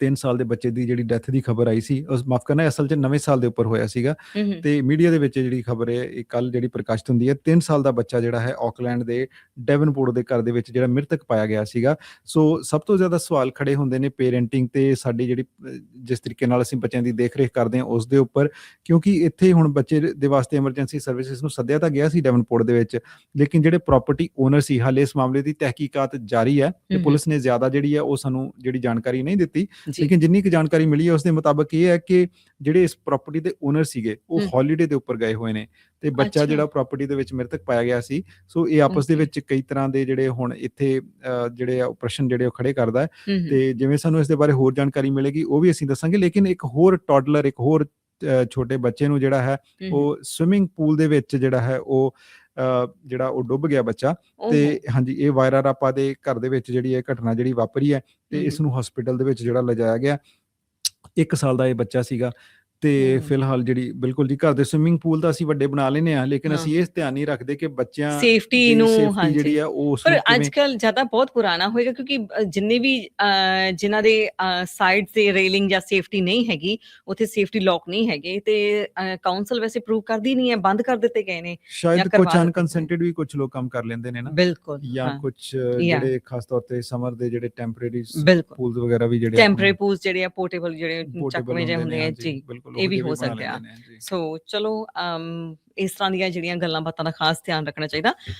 3 ਸਾਲ ਦੇ ਬੱਚੇ ਦੀ ਜਿਹੜੀ ਡੈਥ ਦੀ ਖਬਰ ਆਈ ਸੀ ਉਸ ਮਾਫ ਕਰਨਾ ਅਸਲ 'ਚ ਨਵੇਂ ਸਾਲ ਦੇ ਉੱਪਰ ਹੋਇਆ ਸੀਗਾ। ਤੇ ਮੀਡੀਆ ਦੇ ਵਿੱਚ ਜਿਹੜੀ ਖਬਰ ਹੈ ਇਹ ਕੱਲ ਜਿਹੜੀ ਪ੍ਰਕਾਸ਼ਿਤ ਹੁੰਦੀ ਹੈ 3 ਸਾਲ ਦਾ ਬੱਚਾ ਜਿਹੜਾ ਹੈ ਆਕਲੈਂਡ ਦੇ ਡੈਵਨਪੋਰਟ ਦੇ ਘਰ ਦੇ ਵਿੱਚ ਜਿਹੜਾ ਮ੍ਰਿਤਕ ਪਾਇਆ ਗਿਆ ਸੀਗਾ। ਸੋ ਸਭ ਤੋਂ ਜ਼ਿਆਦਾ ਸਵਾਲ ਖੜੇ ਹੁੰਦੇ ਨੇ ਪੇਰੈਂਟਿੰਗ ਤੇ ਸਾਡੀ ਜਿਹੜੀ ਜਿਸ ਤਰੀਕੇ ਨਾਲ ਅਸੀਂ ਬੱਚਿਆਂ ਦੀ ਦੇਖਰੇਖ ਕਰਦੇ ਹਾਂ ਉਸ ਦੇ ਉੱਪਰ। ਕਿਉਂਕਿ ਇੱਥੇ ਹੁਣ ਬੱਚੇ ਦੇ ਵਾਸਤੇ ਐਮਰਜੈਂਸੀ ਸਰਵਿਸਿਜ਼ ਨੂੰ ਸੱਦਿਆ ਤਾਂ ਗਿਆ ਸੀ ਡੈਵਨਪੋਰਟ ਦੇ ਵਿੱਚ ਲੇਕਿਨ ਜਿਹੜੇ ਪ੍ਰਾਪਰਟੀ ਓਨਰ ਸੀ ਹਾਲੇ ਇਸ ਮਾਮਲੇ ਦੀ ਤਹਿਕੀਕਾਤ ਜਾਰੀ ਹੈ ਤੇ। ਪੁਲਿਸ ਨੇ ਜ਼ਿਆਦਾ ਜਿਹੜੀ ਹੈ ਉਹ ਸਾਨੂੰ ਜਿਹੜੀ ਜਾਣਕਾਰੀ ਨਹੀਂ ਦਿੱਤੀ ਜੀ ਲੇਕਿਨ ਜਿੰਨੀ ਕੁ ਜਾਣਕਾਰੀ ਮਿਲੀ ਹੈ ਉਸ ਦੇ ਮੁਤਾਬਕ ਇਹ ਹੈ ਕਿ ਜਿਹੜੇ ਇਸ ਪ੍ਰਾਪਰਟੀ ਦੇ ਓਨਰ ਸੀਗੇ ਉਹ। ਹੌਲੀਡੇ ਦੇ ਉੱਪਰ ਗਏ ਹੋਏ ਨੇ ਤੇ ਬੱਚਾ। ਜਿਹੜਾ ਪ੍ਰਾਪਰਟੀ ਦੇ ਵਿੱਚ ਮ੍ਰਿਤਕ ਪਾਇਆ ਗਿਆ ਸੀ ਸੋ ਇਹ ਆਪਸ ਦੇ. ਵਿੱਚ ਕਈ ਤਰ੍ਹਾਂ ਦੇ ਜਿਹੜੇ ਹੁਣ ਇੱਥੇ ਜਿਹੜੇ ਆ ਪ੍ਰਸ਼ਨ ਜਿਹੜੇ ਉਹ ਖੜੇ ਕਰਦਾ ਤੇ ਜਿਵੇਂ ਸਾਨੂੰ ਇਸ ਦੇ ਬਾਰੇ ਹੋਰ ਜਾਣਕਾਰੀ ਮਿਲੇਗੀ ਉਹ ਵੀ ਅਸੀਂ ਦੱਸਾਂਗੇ ਲੇਕਿਨ ਇੱਕ ਹੋਰ ਟੌਡਲਰ ਇੱਕ ਹੋਰ ਛੋਟੇ ਬੱਚੇ ਨੂੰ ਜਿਹੜਾ ਹੈ। ਉਹ ਸਵਿਮਿੰਗ ਪੂਲ ਦੇ ਵਿੱਚ ਜਿਹੜਾ ਹੈ ਉਹ ਜਿਹੜਾ ਉਹ ਡੁੱਬ ਗਿਆ ਬੱਚਾ ਤੇ ਹਾਂਜੀ ਇਹ ਵਾਇਰਾ ਰਾਪਾ ਦੇ ਘਰ ਦੇ ਵਿੱਚ ਜਿਹੜੀ ਇਹ ਘਟਨਾ ਜਿਹੜੀ ਵਾਪਰੀ ਹੈ ਤੇ। ਇਸ ਨੂੰ ਹਸਪੀਟਲ ਦੇ ਵਿੱਚ ਜਿਹੜਾ ਲਿਜਾਇਆ ਗਿਆ 1 ਸਾਲ ਦਾ ਇਹ ਬੱਚਾ ਸੀਗਾ ਤੇ। ਫਿਲਹਾਲ ਜਿਹੜੀ ਬਿਲਕੁਲ ਜੀ ਘਰ ਦੇ ਸਵਿਮਿੰਗ ਪੂਲ ਤਾਂ ਅਸੀਂ ਵੱਡੇ ਬਣਾ ਲੈਨੇ ਆ ਲੇਕਿਨ। ਅਸੀਂ ਇਸ ਧਿਆਨ ਨਹੀਂ ਰੱਖਦੇ ਕਿ ਬੱਚਿਆਂ ਦੀ ਨੂੰ, ਹਾਂਜੀ। ਜਿਹੜੀ ਆ ਉਹ ਉਸ ਪਰ ਅੱਜ ਕੱਲ ਜ਼ਿਆਦਾ ਬਹੁਤ ਪੁਰਾਣਾ ਹੋਏਗਾ ਕਿਉਂਕਿ ਜਿੰਨੇ ਵੀ ਜਿਨ੍ਹਾਂ ਦੇ ਸਾਈਡ ਤੇ ਰੇਲਿੰਗ ਜਾਂ ਸੇਫਟੀ ਨਹੀਂ ਹੈਗੀ ਉੱਥੇ ਸੇਫਟੀ ਲੋਕ ਨਹੀਂ ਹੈਗੇ ਤੇ ਕਾਉਂਸਲ ਵੈਸੇ ਪ੍ਰੂਵ ਕਰਦੀ ਨਹੀਂ ਹੈ ਬੰਦ ਕਰ ਦਿੱਤੇ ਗਏ ਨੇ ਸ਼ਾਇਦ ਕੁਝ। ਅਨਕਨਸੈਂਟਡ ਵੀ ਕੁਝ ਲੋਕ ਕੰਮ ਕਰ ਲੈਂਦੇ ਨੇ ਨਾ ਬਿਲਕੁਲ ਜਾਂ ਕੁਝ ਜਿਹੜੇ ਖਾਸ ਤੌਰ ਤੇ ਸਮਰ ਦੇ ਜਿਹੜੇ ਟੈਂਪਰੇਰੀ ਪੂਲਸ ਵਗੈਰਾ ਵੀ ਜਿਹੜੇ ਟੈਂਪਰੇਰੀ ਪੂਲਸ ਜਿਹੜੇ ਆ ਪੋਰਟੇਬਲ ਜਿਹੜੇ ਚੱਕਵੇਂ ਜਿਹੇ ਹੁੰਦੇ ਆ ਜੀ ਬਿਲਕੁਲ ਇਹ ਵੀ ਹੋ ਬਣਾ ਸਕਦੇ ਆ। ਲੈਂਦੇ ਨੇ, ਜੀ। ਸੋ ਚਲੋ ਇਸ ਤਰ੍ਹਾਂ ਦੀਆਂ ਜਿਹੜੀਆਂ ਗੱਲਾਂ ਬਾਤਾਂ ਦਾ ਖਾਸ ਧਿਆਨ ਰੱਖਣਾ ਚਾਹੀਦਾ